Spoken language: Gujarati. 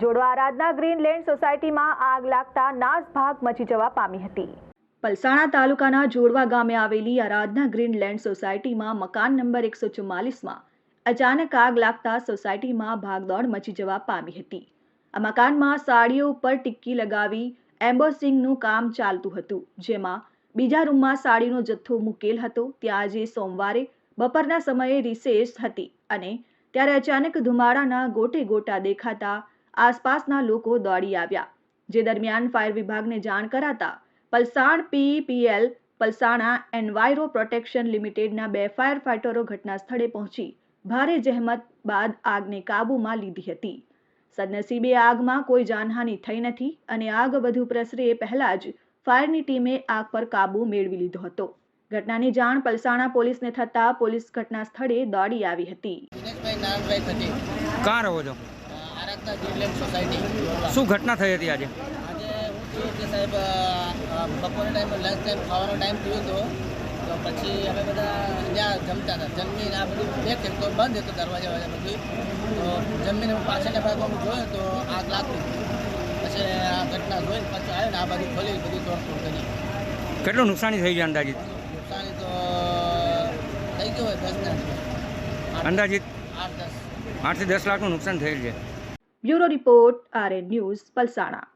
જોડવા આરાધના ગ્રીનલેન્ડ સોસાયટીમાં આગ લાગતા નાસભાગ મચી જવા પામી હતી. પલસાણા તાલુકાના જોડવા ગામે આવેલી આરાધના ગ્રીનલેન્ડ સોસાયટીમાં મકાન નંબર એકસો ચુમ્માલીસમાં અચાનક આગ લાગતા સોસાયટીમાં ભાગદોડ મચી જવા પામી હતી. આ મકાનમાં સાડીઓ ઉપર ટિક્કી લગાવી એમ્બોસિંગનું કામ ચાલતું હતું, જેમાં બીજા રૂમમાં સાડીનો જથ્થો મૂકેલ હતો. ત્યાં આજે સોમવારે બપોરના સમયે રિસેસ હતી અને ત્યારે અચાનક ધુમાડાના ગોટે ગોટા દેખાતા આસપાસના લોકો દોડી આવ્યા. જે દરમિયાન ફાયર વિભાગને જાણ કરાતા પલસાણ પીઈપીએલ પલસાણા એન્વાયરો પ્રોટેક્શન લિમિટેડના બે ફાયર ફાઇટરો ઘટના સ્થળે પહોંચી ભારે જહેમત બાદ આગને કાબૂમાં લીધી હતી. સદનસીબે આગમાં કોઈ જાનહાનિ થઈ નથી અને આગ વધુ પ્રસરે એ પહેલા જ ફાયરની ટીમે આગ પર કાબૂ મેળવી લીધો હતો. ઘટનાની જાણ પલસાણા પોલીસને થતાં પોલીસ ઘટના સ્થળે દોડી આવી હતી. દિનેશભાઈ શું ઘટના થઈ હતી આજે? આજે હું થયું કે સાહેબ બપોરના ટાઈમે લંચ ટાઈમ ખાવાનો ટાઈમ થયો હતો તો પછી અમે બધા ત્યાં જમતા હતા. જમીને આ બધું પેક તો બંધ હતો દરવાજા વાજા બધું. તો જમીને હું પાછળના ભાગમાં જોયો તો આગ લાગતી પછી આ ઘટના જોઈને પછી આવ્યો ને આ બાજુ ખોલી બધું તોડફોડ કરી. કેટલું નુકસાની થઈ ગયું અંદાજિત? નુકસાની તો થઈ ગયું હોય દસ ના અંદાજિત? આઠ દસ. આઠથી દસ લાખનું નુકસાન થયેલ છે. Bureau Report, RN News, Palsana.